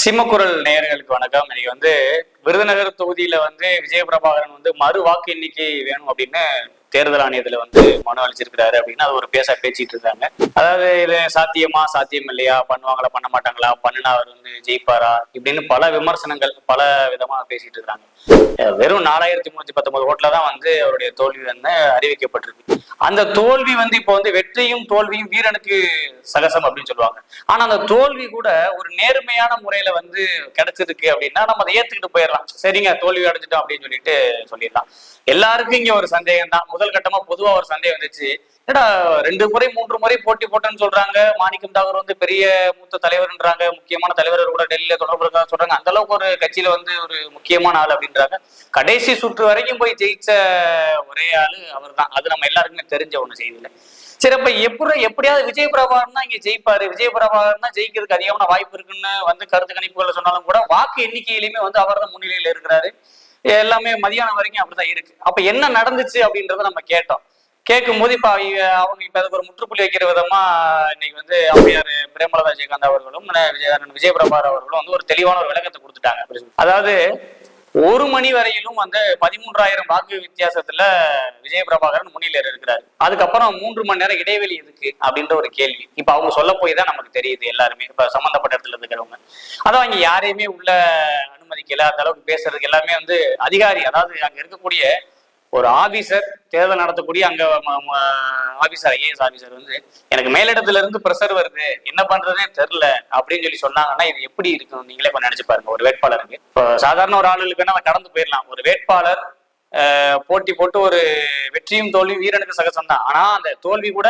சிம்மக்குரல் நேயர்களுக்கு வணக்கம். இன்னைக்கு வந்து விருதுநகர் தொகுதியில வந்து விஜயபிரபாகரன் வந்து மறு வாக்கு எண்ணிக்கை வேணும் அப்படின்னு தேர்தல் ஆணையத்துல வந்து மனு அளிச்சிருக்கிறாரு அப்படின்னு அது ஒரு பேச பேசிட்டு இருக்காங்க. அதாவது இது சாத்தியமா சாத்தியம் இல்லையா? பண்ணுவாங்களா பண்ண மாட்டாங்களா? பண்ணுனா அவர் வந்து ஜெயிப்பாரா? இப்படின்னு பல விமர்சனங்கள் பல விதமா பேசிட்டு இருக்காங்க. வெறும் நாலாயிரத்தி முன்னூத்தி பத்தொன்பது ஓட்டுல தான் வந்து அவருடைய தோல்வி வந்து அறிவிக்கப்பட்டிருக்கு. அந்த தோல்வி வந்து இப்போ வந்து வெற்றியும் தோல்வியும் வீரனுக்கு சகசம் அப்படின்னு சொல்லுவாங்க. ஆனா அந்த தோல்வி கூட ஒரு நேர்மையான முறையில வந்து கிடைச்சிருக்கு அப்படின்னா நம்ம அதை ஏத்துக்கிட்டு போயிடலாம். சரிங்க தோல்வி அடைஞ்சிட்டோம் அப்படின்னு சொல்லிட்டு சொல்லிடலாம். எல்லாருக்கும் இங்க ஒரு சந்தேகம் தான் முதல் கட்டமா பொதுவா ஒரு சந்தேகம் வந்துச்சு. ஏடா ரெண்டு முறை மூன்று முறை போட்டி போட்டேன்னு சொல்றாங்க. மாணிக்கம் தாகூர் வந்து பெரிய மூத்த தலைவர்ன்றாங்க. முக்கியமான தலைவர் கூட டெல்லியில தொடர்பு இருக்கா சொல்றாங்க. அந்த அளவுக்கு ஒரு கட்சியில வந்து ஒரு முக்கியமான ஆள் அப்படின்றாங்க. கடைசி சுற்று வரைக்கும் போய் ஜெயிச்ச ஒரே ஆளு அவர் தான் அது நம்ம எல்லாருக்குமே தெரிஞ்ச ஒண்ணு செய்தியில. சரி அப்ப எப்படி எப்படியாவது விஜய் பிரபாகரன் தான் இங்க ஜெயிப்பாரு. விஜய் பிரபாகர்னா தான் ஜெயிக்கிறதுக்கு அதிகமான வாய்ப்பு இருக்குன்னு வந்து கருத்து கணிப்புகள் சொன்னாலும் கூட வாக்கு எண்ணிக்கையிலுமே வந்து அவர் தான் முன்னிலையில இருக்கிறாரு. எல்லாமே மதியானம் வரைக்கும் அப்படிதான் இருக்கு. அப்ப என்ன நடந்துச்சு அப்படின்றத நம்ம கேட்டோம். கேட்கும் போது இப்ப அவங்க இப்ப அதுக்கு ஒரு முற்றுப்புள்ளி வைக்கிற விதமா இன்னைக்கு வந்து அம்மையார் பிரேமலதா விஜயகாந்த் அவர்களும் விஜய அவர்களும் வந்து ஒரு தெளிவான ஒரு விளக்கத்தை கொடுத்துட்டாங்க. அதாவது ஒரு மணி வரையிலும் வந்து பதிமூன்றாயிரம் வாக்கு வித்தியாசத்துல விஜய பிரபாகரன் முன்னிலையில் இருக்கிறாரு. அதுக்கப்புறம் மூன்று மணி நேரம் இடைவெளி எதுக்கு அப்படின்ற ஒரு கேள்வி. இப்ப அவங்க சொல்ல போய் தான் நமக்கு தெரியுது எல்லாருமே. இப்ப சம்பந்தப்பட்ட இடத்துல இருக்கிறவங்க. அதான் அவங்க யாரையுமே உள்ள அனுமதிக்கல. அந்த அளவுக்கு பேசுறதுக்கு எல்லாமே வந்து அதிகாரி அதாவது அங்க இருக்கக்கூடிய ஒரு ஆபீசர் தேர்தல் நடத்தக்கூடிய அங்க ஆபீசர் ஐஏஎஸ் ஆபீசர் வந்து எனக்கு மேலிடத்துல இருந்து ப்ரெஷர் வருது. என்ன பண்றதுனே தெரில அப்படின்னு சொல்லி சொன்னாங்கன்னா இது எப்படி இருக்கும் நீங்களே கொஞ்சம் நினைச்சு பாருங்க ஒரு வேட்பாளருக்கு. இப்போ சாதாரண ஒரு ஆளுக்கு நம்ம கடந்து போயிடலாம். ஒரு வேட்பாளர் போட்டி போட்டு ஒரு வெற்றியும் தோல்வியும் வீரனுக்கு சகசம் தான் ஆனா அந்த தோல்வி கூட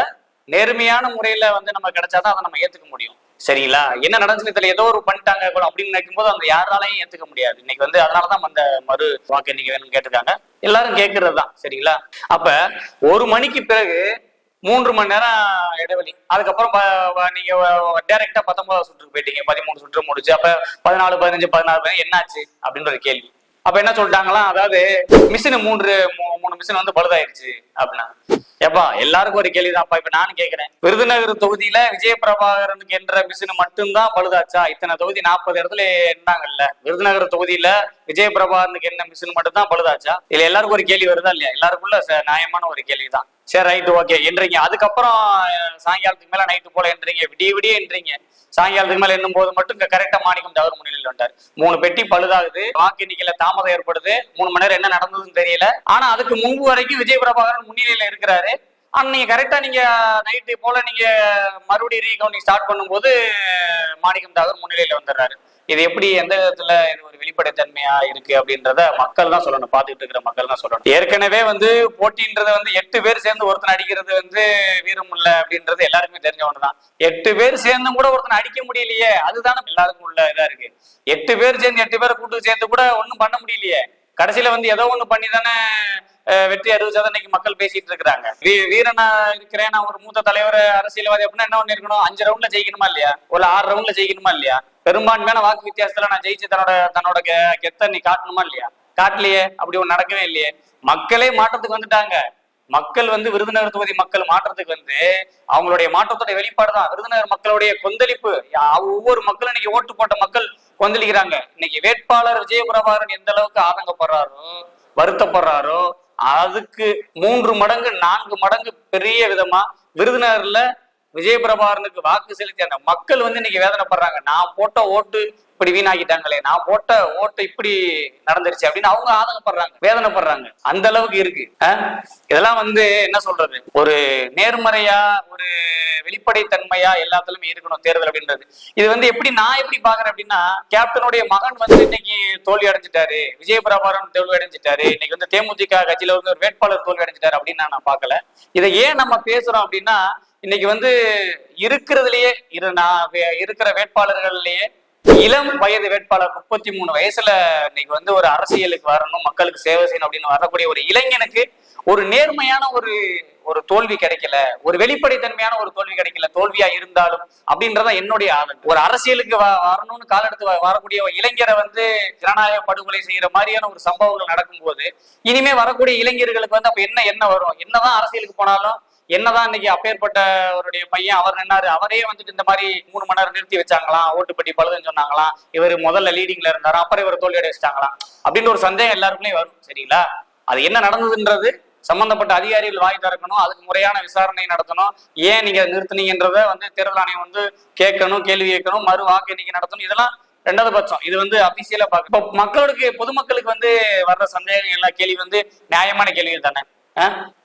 நேர்மையான முறையில வந்து நம்ம கிடைச்சாதான் அதை நம்ம ஏத்துக்க முடியும். சரிங்களா? என்ன நடந்துச்சுன்னு தெரியல. ஏதோ ஒரு பண்ணிட்டாங்க போல அப்படின்னு நினைக்கும் போது அந்த யாராலையும் ஏத்துக்க முடியாது. இன்னைக்கு வந்து அதனாலதான் அந்த மறு வாக்கு எண்ணிக்கை வேணும்னு கேட்டிருக்காங்க. எல்லாரும் கேட்கறது தான். சரிங்களா? அப்ப ஒரு மணிக்கு பிறகு மூன்று மணி நேரம் இடைவெளி. அதுக்கப்புறம் நீங்க டைரக்டா பத்தொன்பதாவது சுற்றுக்கு போயிட்டீங்க. பதிமூணு சுற்று முடிச்சு அப்ப பதினாலு பதினஞ்சு பதினாறு என்னாச்சு? அப்படின்ற கேள்வி. அப்ப என்ன சொல்லிட்டாங்களா அதாவது மிஷின் மூன்று மூ- மூணு மிஷின் வந்து பழுதாயிருச்சு அப்படின்னா. ஏப்பா எல்லாருக்கும் ஒரு கேள்விதான்ப்பா இப்ப நானும் கேக்குறேன். விருதுநகர் தொகுதியில விஜய பிரபாகரனுக்கு என்ற மிஷின் மட்டும்தான் பழுதாச்சா? இத்தனை தொகுதி நாற்பது இடத்துல என்னாங்கல்ல விருதுநகர் தொகுதியில விஜய பிரபாகரனுக்கு என்ன மிஷின் மட்டும் தான் பழுதாச்சா? இதுல எல்லாருக்கும் ஒரு கேள்வி வருதா இல்லையா? எல்லாருக்குள்ள நியாயமான ஒரு கேள்விதான். சரி ரைட்டு ஓகே என்றீங்க. அதுக்கப்புறம் சாயங்காலத்துக்கு மேல நைட்டு போல என்றீங்க. விடிய விடிய என்றீங்க. சாயங்காலத்துக்கு மேல எண்ணும் போது மட்டும் இங்க கரெக்டா மாணிக்கம் தவறு முன்னிலையில் வந்தார் மூணு பெட்டி பழுதாகுது. வாக்கு எண்ணிக்கையில தாமதம் ஏற்படுது. மூணு மணி நேரம் என்ன நடந்ததுன்னு தெரியல. ஆனா அதுக்கு முன்பு வரைக்கும் விஜய் பிரபாகரன் முன்னிலையில இருக்கிறாரு. ஆனா நீங்க கரெக்டா நீங்க நைட்டு போல நீங்க மறுபடியும் ரீகவுண்டிங் ஸ்டார்ட் பண்ணும்போது மாணிக்கம் தாகர் முன்னிலையில வந்துடுறாரு. இது எப்படி எந்த விதத்துல இது ஒரு வெளிப்படைத்தன்மையா இருக்கு அப்படின்றத மக்கள் தான் சொல்லணும். பார்த்துட்டு இருக்கிற மக்கள் தான் சொல்லணும். ஏற்கனவே வந்து போட்டின்றத வந்து எட்டு பேர் சேர்ந்து ஒருத்தன் அடிக்கிறது வந்து வீரம் இல்ல அப்படின்றது எல்லாருக்குமே தெரிஞ்ச ஒண்ணுதான். எட்டு பேர் சேர்ந்து கூட ஒருத்தன் அடிக்க முடியலையே அதுதானே எல்லாருக்கும் உள்ள இதா இருக்கு. எட்டு பேர் சேர்ந்து எட்டு பேரை கூட்டு சேர்ந்து கூட ஒன்றும் பண்ண முடியலையே. கடைசியில வந்து ஏதோ ஒண்ணு பண்ணி தானே வெற்றி அறிவிச்சாதான் இன்னைக்கு மக்கள் பேசிட்டு இருக்கிறாங்க. வீரனா இருக்கிறேன் நான் ஒரு மூத்த தலைவர் அரசியல்வாதி அப்படின்னா என்ன ஒண்ணு இருக்கணும் அஞ்சு ரவுண்ட்ல ஜெயிக்கணுமா இல்லையா? ஒரு ஆறு ரவுண்ட்ல ஜெயிக்கணுமா இல்லையா? பெரும்பான்மையான வாக்கு வித்தியாசத்துல நான் ஜெயிச்சு தன்னோட தன்னோட கெத்த நீ காட்டணுமா இல்லையா? காட்டலையே அப்படி ஒண்ணு நடக்கவே இல்லையே. மக்களே மாற்றத்துக்கு வந்துட்டாங்க. மக்கள் வந்து விருதுநகர் தொகுதி மக்கள் மாற்றத்துக்கு வந்து அவங்களுடைய மாற்றத்தோட வெளிப்பாடு தான். விருதுநகர் மக்களுடைய கொந்தளிப்பு. ஒவ்வொரு மக்களும் இன்னைக்கு ஓட்டு போட்ட மக்கள் கொந்தளிக்கிறாங்க. இன்னைக்கு வேட்பாளர் விஜயபிரபாகரன் எந்த அளவுக்கு ஆதங்கப்படுறாரோ வருத்தப்படுறாரோ அதுக்கு மூன்று மடங்கு நான்கு மடங்கு பெரிய விதமா விருதுநகர்ல விஜயபிரபாரனுக்கு வாக்கு செலுத்தி அந்த மக்கள் வந்து இன்னைக்கு வேதனைப்படுறாங்க. நான் போட்ட ஓட்டு இப்படி வீணாக்கிட்டாங்களே நான் போட்ட ஓட்டு இப்படி நடந்துருச்சு அப்படின்னு அவங்க ஆதங்கப்படுறாங்க வேதனைப்படுறாங்க. அந்த அளவுக்கு இருக்கு. இதெல்லாம் வந்து என்ன சொல்றது? ஒரு நேர்மறையா ஒரு வெளிப்படைத்தன்மையா எல்லாத்துலயும் இருக்கணும் தேர்தல் அப்படின்றது. இது வந்து எப்படி நான் எப்படி பாக்குறேன் அப்படின்னா கேப்டனுடைய மகன் வந்து இன்னைக்கு தோல்வி அடைஞ்சிட்டாரு விஜயபிரபாகரன் தோல்வி அடைஞ்சிட்டாரு இன்னைக்கு வந்து தேமுதிக கட்சியில வந்து ஒரு வேட்பாளர் தோல்வி அடைஞ்சிட்டாரு அப்படின்னு நான் பார்க்கல. இதை ஏன் நம்ம பேசுறோம் அப்படின்னா இன்னைக்கு வந்து இருக்கிறதுலயே இரு நான் வே- இருக்கிற வேட்பாளர்கள்லயே இளம் வயது வேட்பாளர் முப்பத்தி மூணு வயசுல இன்னைக்கு வந்து ஒரு அரசியலுக்கு வரணும் மக்களுக்கு சேவை செய்யணும் அப்படின்னு வரக்கூடிய ஒரு இளைஞனுக்கு ஒரு நேர்மையான ஒரு ஒரு தோல்வி கிடைக்கல ஒரு வெளிப்படைத்தன்மையான ஒரு தோல்வி கிடைக்கல தோல்வியா இருந்தாலும் அப்படின்றதான் என்னுடைய ஆதரவு ஒரு அரசியலுக்கு வ- வரணும்னு கால் எடுத்து வ- வரக்கூடிய ஒரு இளைஞரை வந்து ஜனநாயக படுகொலை செய்யற மாதிரியான ஒரு சம்பவங்கள் நடக்கும்போது இனிமே வரக்கூடிய இளைஞர்களுக்கு வந்து அப்ப என்ன என்ன வரும்? என்னதான் அரசியலுக்கு போனாலும் என்னதான் இன்னைக்கு அப்பேற்பட்டவருடைய பையன் அவர் நின்னாரு அவரே வந்துட்டு இந்த மாதிரி மூணு மணி நேரம் நிறுத்தி வச்சாங்களாம் ஓட்டுப்பட்டி பழுதுன்னு சொன்னாங்களாம் இவர் முதல்ல லீடிங்ல இருந்தாரு அப்புறம் இவர் தோல்வி அடைச்சிட்டாங்களாம் அப்படின்னு ஒரு சந்தேகம் எல்லாருக்குமே வரும் சரிங்களா? அது என்ன நடந்ததுன்றது சம்பந்தப்பட்ட அதிகாரிகள் வாய் திறக்கணும் அதுக்கு முறையான விசாரணை நடத்தணும் ஏன் நீங்க நிறுத்தினீங்கன்றத வந்து தேர்தல் ஆணையம் வந்து கேட்கணும் கேள்வி கேட்கணும் மறு வாக்கு எண்ணிக்கை நடத்தணும் இதெல்லாம் ரெண்டாவது பட்சம். இது வந்து அபிஷியலா பார்க்க இப்போ மக்களுக்கு பொதுமக்களுக்கு வந்து வர்ற சந்தேகம் எல்லா கேள்வி வந்து நியாயமான கேள்விகள் தானே?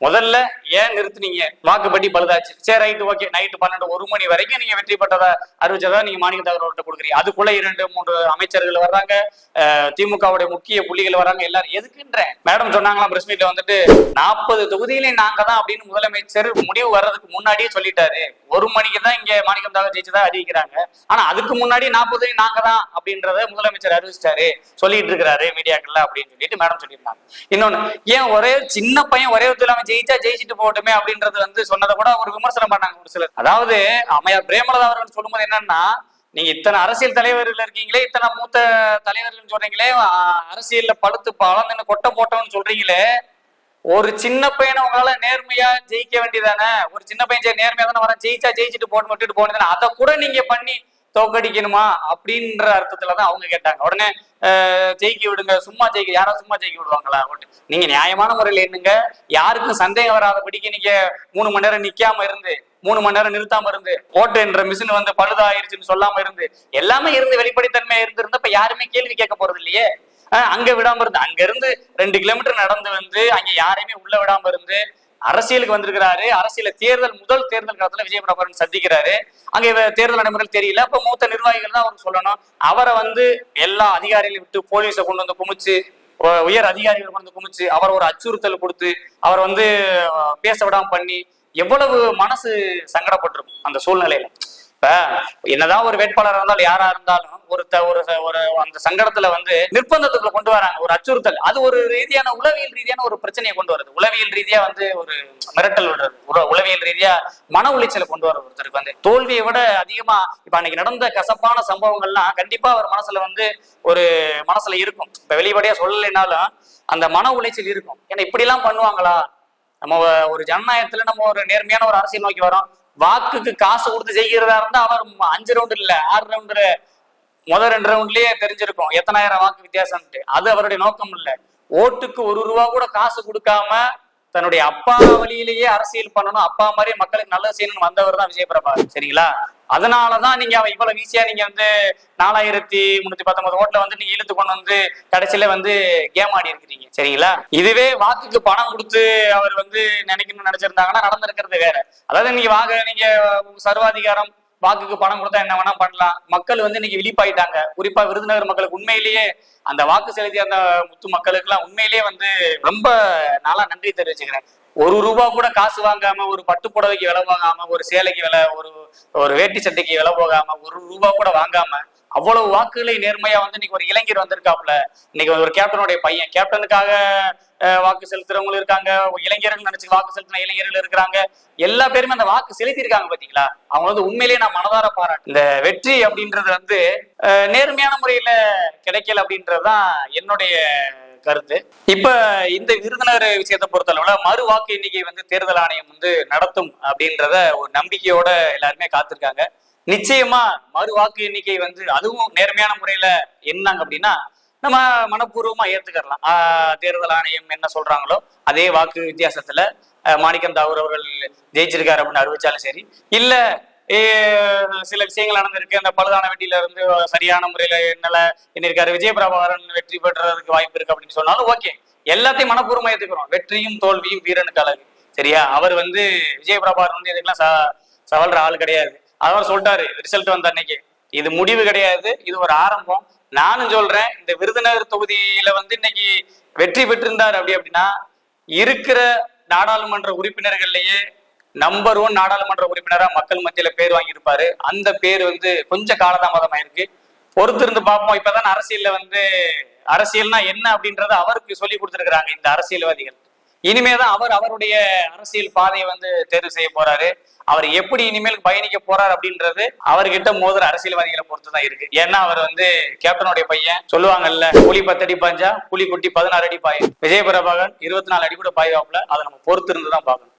முதல்ல ஏன் நிறுத்தினீங்க? வாக்குப்பட்டி பழுதாச்சு. சரி ரைட்டு ஓகே. நைட்டு பன்னெண்டு ஒரு மணி வரைக்கும் நீங்க வெற்றி பெற்றதா அறிவிச்சதா நீங்க மாநில தகவல்கிட்ட கொடுக்குறீங்க. அதுக்குள்ள இரண்டு மூன்று அமைச்சர்கள் வர்றாங்க. திமுகவுடைய முக்கிய புள்ளிகள் வராங்க எல்லாரும் எதுக்குன்ற? மேடம் சொன்னாங்களாம் பிரஸ் மீட்ல வந்துட்டு நாற்பது தொகுதியிலே நாங்க தான் அப்படின்னு முதலமைச்சர் முடிவு வர்றதுக்கு முன்னாடியே சொல்லிட்டாரு. ஒரு மணிக்கு தான் இங்க மாணிக்கம் தகவல் ஜெயிச்சதா அறிவிக்கிறாங்க. ஆனா அதுக்கு முன்னாடி நாற்பது நாங்க தான் அப்படின்றத முதலமைச்சர் அறிவிச்சிட்டாரு. சொல்லிட்டு இருக்கிறாரு மீடியாக்கள்ல அப்படின்னு சொல்லிட்டு மேடம் சொல்லியிருந்தாங்க. இன்னொன்னு ஏன் ஒரே சின்ன பையன் ஒரே ஒருத்தர் அவன் ஜெயிச்சா ஜெயிச்சுட்டு போகட்டுமே அப்படின்றது வந்து சொன்னதை கூட ஒரு விமர்சனம் பண்ணாங்க ஒரு சிலர். அதாவது அம்மையார் பிரேமலதா அவர்கள் சொல்லும்போது என்னன்னா நீங்க இத்தனை அரசியல் தலைவர்கள் இருக்கீங்களே இத்தனை மூத்த தலைவர்கள் சொல்றீங்களே அரசியல்ல பழுத்து பழந்துன்னு கொட்டை போட்டோம்னு சொல்றீங்களே ஒரு சின்ன பையனை உங்களால நேர்மையா ஜெயிக்க வேண்டியதானே? ஒரு சின்ன பையன் நேர்மையா தானே வரேன்? ஜெயிச்சா ஜெயிச்சுட்டு போட்டு விட்டுட்டு போனதானே அதை கூட நீங்க பண்ணி தோக்கடிக்கணுமா அப்படின்ற அர்த்தத்துலதான் அவங்க கேட்டாங்க. உடனே ஜெயிக்க விடுங்க சும்மா ஜெயிக்க யாரா சும்மா ஜெயிக்க விடுவாங்களா? ஓட்டு நீங்க நியாயமான முறையில் என்னங்க யாருக்கும் சந்தேகம் வராதபடிக்கு நீங்க மூணு மணி நேரம் நிக்காம இருந்து மூணு மணி நேரம் நிறுத்தாம இருந்து ஓட்டு என்ற மிஷின் வந்து பழுதாயிருச்சுன்னு சொல்லாம இருந்து எல்லாமே இருந்து வெளிப்படைத்தன்மையா இருந்திருந்தப்ப யாருமே கேள்வி கேட்க போறது இல்லையே? ஆஹ் அங்க விடாம இருந்து அங்க இருந்து ரெண்டு கிலோமீட்டர் நடந்து வந்து அங்க யாரையுமே உள்ள விடாம இருந்து அரசியலுக்கு வந்திருக்கிறாரு. அரசியல தேர்தல் முதல் தேர்தல் காலத்துல விஜய் பிரபாகரன் சந்திக்கிறாரு. அங்கே தேர்தல் நடைமுறைகள் தெரியல. அப்ப மூத்த நிர்வாகிகள் தான் அவர் சொல்லணும். அவரை வந்து எல்லா அதிகாரிகளையும் விட்டு போலீஸை கொண்டு வந்து குமிச்சு உயர் அதிகாரிகள் கொண்டு வந்து குமிச்சு அவர் ஒரு அச்சுறுத்தல் கொடுத்து அவர் வந்து பேச விடாம பண்ணி எவ்வளவு மனசு சங்கடப்பட்டிருக்கும் அந்த சூழ்நிலையில. இப்ப என்னதான் ஒரு வேட்பாளராக இருந்தாலும் யாரா இருந்தாலும் ஒரு ஒரு ச- ஒரு அந்த சங்கடத்துல வந்து நிர்பந்தத்துக்குள்ள கொண்டு வராங்க. ஒரு அச்சுறுத்தல். அது ஒரு ரீதியான உளவியல் ரீதியான ஒரு பிரச்சனையை கொண்டு வருது. உளவியல் ரீதியா வந்து ஒரு மிரட்டல் விடுறது. உளவியல் ரீதியா மன உளைச்சலை கொண்டு வர ஒருத்தருக்கு வந்து. தோல்வியை விட அதிகமா இப்ப அன்னைக்கு நடந்த கசப்பான சம்பவங்கள்லாம் கண்டிப்பா அவர் மனசுல வந்து ஒரு மனசுல இருக்கும். இப்ப வெளிப்படையா சொல்லலைனாலும் அந்த மன உளைச்சல் இருக்கும். ஏன்னா இப்படி எல்லாம் பண்ணுவாங்களா? நம்ம ஒரு ஜனநாயகத்துல நம்ம ஒரு நேர்மையான ஒரு அரசியல் நோக்கி வரோம். வாக்குக்கு காசு கொடுத்து செய்கிறதா இருந்தா அவர் அஞ்சு ரவுண்டு இல்ல ஆறு ரவுண்டு முதல் ரெண்டு ரவுண்ட்லயே தெரிஞ்சிருக்கும் எத்தனாயிரம் வாக்கு வித்தியாசம்ட்டு அது அவருடைய நோக்கம் இல்ல. ஓட்டுக்கு ஒரு ரூபா கூட காசு கொடுக்காம தன்னுடைய அப்பா வழியிலேயே அரசியல் பண்ணணும் அப்பா மாதிரி மக்களுக்கு நல்லது செய்யணும்னு வந்தவர் தான் விஜய் பிரபாகர் சரிங்களா? அதனாலதான் நீங்க அவன் இவ்வளவு ஈஸியா நீங்க வந்து நாலாயிரத்தி முன்னூத்தி பத்தொன்பது ஓட்டுல வந்து நீங்க இழுத்து கொண்டு வந்து கடைசியில வந்து கேம் ஆடி இருக்கிறீங்க சரிங்களா? இதுவே வாக்குக்கு பணம் கொடுத்து அவர் வந்து நினைக்கணும்னு நினைச்சிருந்தாங்கன்னா நடந்திருக்கிறது வேற. அதாவது நீங்க வாங்க நீங்க சர்வாதிகாரம் வாக்குக்கு பணம் கொடுத்தா என்ன வேணா பண்ணலாம். மக்கள் வந்து இன்னைக்கு விழிப்பாயிட்டாங்க. குறிப்பா விருதுநகர் மக்களுக்கு உண்மையிலேயே அந்த வாக்கு செலுத்திய அந்த முத்து மக்களுக்கு எல்லாம் உண்மையிலேயே வந்து ரொம்ப நாளா நன்றி தெரிவிச்சுக்கிறேன். ஒரு ரூபா கூட காசு வாங்காம ஒரு பட்டு புடவைக்கு விலை வாங்காம ஒரு சேலைக்கு விலை ஒரு ஒரு வேட்டி சட்டைக்கு விலை போகாம ஒரு ரூபா கூட வாங்காம அவ்வளவு வாக்குகளை நேர்மையா வந்து இன்னைக்கு ஒரு இளைஞர் வந்திருக்காப்ல இன்னைக்கு ஒரு கேப்டனுடைய பையன். கேப்டனுக்காக வாக்கு செலுத்துறவங்களும் இருக்காங்க. இளைஞர்கள் நினைச்சு வாக்கு செலுத்தின இளைஞர்கள் இருக்கிறாங்க. எல்லா பேருமே அந்த வாக்கு செலுத்தியிருக்காங்க பாத்தீங்களா? அவங்க வந்து உண்மையிலேயே நான் மனதார பாராட்டு இந்த வெற்றி அப்படின்றது வந்து நேர்மையான முறையில கிடைக்கல அப்படின்றதுதான் என்னுடைய கருத்து. இப்ப இந்த விருதுநகர் விஷயத்தை பொறுத்தளவுல மறு வாக்கு எண்ணிக்கை வந்து தேர்தல் ஆணையம் வந்து நடத்தும் அப்படின்றத ஒரு நம்பிக்கையோட எல்லாருமே காத்திருக்காங்க. நிச்சயமா மறு வாக்கு எண்ணிக்கை வந்து அதுவும் நேர்மையான முறையில என்னாங்க அப்படின்னா நம்ம மனப்பூர்வமா ஏத்துக்கலாம் தேர்தல் ஆணையம் என்ன சொல்றாங்களோ அதே வாக்கு வித்தியாசத்துல மாணிக்கம் தாவூர் அவர்கள் ஜெயிச்சிருக்காரு அப்படின்னு அறிவிச்சாலும் சரி. இல்ல சில விஷயங்கள் நடந்திருக்கு. அந்த பழுதான வெட்டியில இருந்து சரியான முறையில என்னால இருக்காரு விஜய பிரபாகரன் வெற்றி பெற்றதுக்கு வாய்ப்பு இருக்கு அப்படின்னு சொன்னாலும் ஓகே. எல்லாத்தையும் மனப்பூர்வமா ஏத்துக்கிறோம். வெற்றியும் தோல்வியும் வீரனுக்கு அழகு. சரியா? அவர் வந்து விஜய பிரபாகரன் வந்து இதுக்கெல்லாம் ச- சவல்ற ஆள் கிடையாது. அவர் சொல்லிட்டாரு ரிசல்ட் வந்த அன்னைக்கு. இது முடிவு கிடையாது இது ஒரு ஆரம்பம். நானும் சொல்றேன் இந்த விருதுநகர் தொகுதியில வந்து இன்னைக்கு வெற்றி பெற்றிருந்தார் அப்படி அப்படின்னா இருக்கிற நாடாளுமன்ற உறுப்பினர்கள்லயே நம்பர் ஒன் நாடாளுமன்ற உறுப்பினரா மக்கள் மத்தியில பேர் வாங்கியிருப்பாரு. அந்த பேர் வந்து கொஞ்சம் காலதாமதம் ஆயிருக்கு பொறுத்திருந்து பார்ப்போம். இப்பதான் அரசியல்ல வந்து அரசியல்னா என்ன அப்படின்றத அவருக்கு சொல்லி கொடுத்துருக்குறாங்க இந்த அரசியல்வாதிகள். இனிமேதான் அவர் அவருடைய அரசியல் பாதையை வந்து தேர்வு செய்ய போறாரு. அவர் எப்படி இனிமேல் பயணிக்க போறார் அப்படின்றது அவர்கிட்ட மோதுற அரசியல்வாதிகளை பொறுத்து தான் இருக்கு. ஏன்னா அவர் வந்து கேப்டனுடைய பையன். சொல்லுவாங்கல்ல புலி பத்தடி பாஞ்சா புலி குட்டி பதினாறு அடி பாயும். விஜய பிரபாகன் இருபத்தி நாலு அடி கூட பாய்வாப்புல. அதை நம்ம பொறுத்து இருந்து தான் பார்க்கணும்.